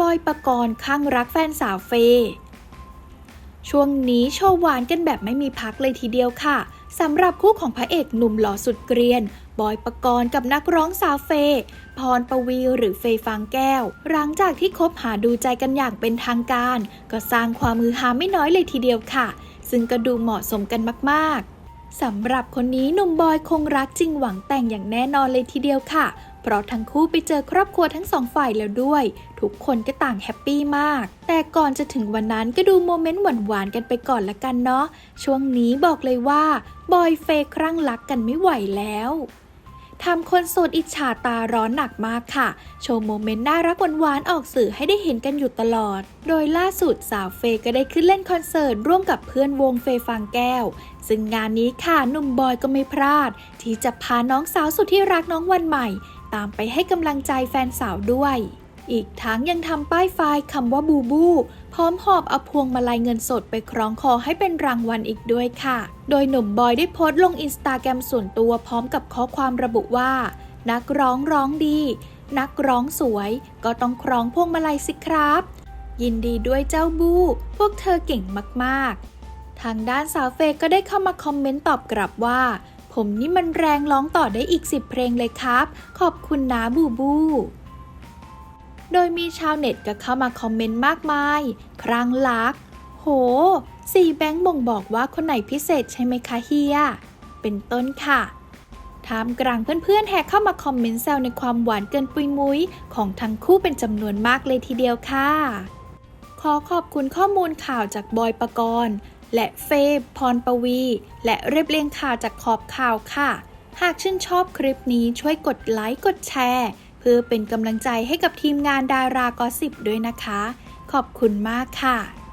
บอยปกรณ์ข้างรักแฟนสาวเฟย์ช่วงนี้โชว์หวานกันแบบไม่มีพักเลยทีเดียวค่ะสำหรับคู่ของพระเอกหนุ่มหล่อสุดเกรียน บอยปกรณ์กับนักร้องสาวเฟย์พรปวีหรือเฟย์ฟางแก้ว หลังจากที่คบหาดูใจกันอย่างเป็นทางการ ก็สร้างความมือหาไม่น้อยเลยทีเดียวค่ะ ซึ่งก็ดูเหมาะสมกันมากๆ สำหรับคนนี้หนุ่มบอยคงรักจริงหวังแต่งอย่างแน่นอนเลยทีเดียวค่ะ เพราะทั้งคู่ไปเจอครอบครัวทั้งสองฝ่ายแล้วด้วย ทุกคนก็ต่างแฮปปี้มาก แต่ก่อนจะถึงวันนั้นก็ดูโมเมนต์หวานๆกันไปก่อนละกันเนาะ ช่วงนี้บอกเลยว่า บอยเฟยครั่งรักกันไม่ไหวแล้ว ทำคนโสดอิจฉาตาร้อนหนักมากค่ะ โชว์โมเมนต์น่ารักหวานๆออกสื่อให้ได้เห็นกันอยู่ตลอด โดยล่าสุดสาวเฟย์ก็ได้ขึ้นเล่นคอนเสิร์ตร่วมกับเพื่อนวงเฟย์ฟางแก้ว ซึ่งงานนี้ค่ะหนุ่มบอยก็ไม่พลาด ที่จะพาน้องสาวสุดที่รักน้องวันใหม่ ตามไปให้กำลังใจแฟนสาวด้วย อีกทั้งยังทำป้ายไฟล์คำว่าบูบู พร้อมหอบเอาพวงมาลัยเงินสดไปคล้องคอให้เป็นรางวัลอีกด้วยค่ะ โดยหนุ่มบอยได้โพสต์ลงอินสตาแกรมส่วนตัวพร้อมกับข้อความระบุว่า นักร้องร้องดี นักร้องสวย ก็ต้องคล้องพวงมาลัยสิครับ ยินดีด้วยเจ้าบู พวกเธอเก่งมากๆ ทางด้านสาวเฟยก็ได้เข้ามาคอมเมนต์ตอบกลับว่า ผมนี่มันแรงร้องต่อได้อีก10เพลงเลยครับ ขอบคุณนะบูบู โดยมีชาวเน็ตก็เข้ามาคอมเมนต์มากมาย ครั้งลัก โห สี่แบงค์บ่งบอกว่าคนไหนพิเศษใช่ไหมคะเฮีย เป็นต้นค่ะท่ามกลางเพื่อนๆแห่เข้ามาคอมเมนต์แซวในความหวานเกินปุยมุ้ยของทั้งคู่เป็นจำนวนมากเลยทีเดียวค่ะ ขอขอบคุณข้อมูลข่าวจากบอยปกรณ์และเฟย์พรปวี และเรียบเรียงข่าวจากขอบข่าวค่ะ หากชื่นชอบคลิปนี้ช่วยกดไลค์กดแชร์ พื่อเป็นกำลังใจให้กับทีมงานดารากอสิบด้วยนะคะ ขอบคุณมากค่ะ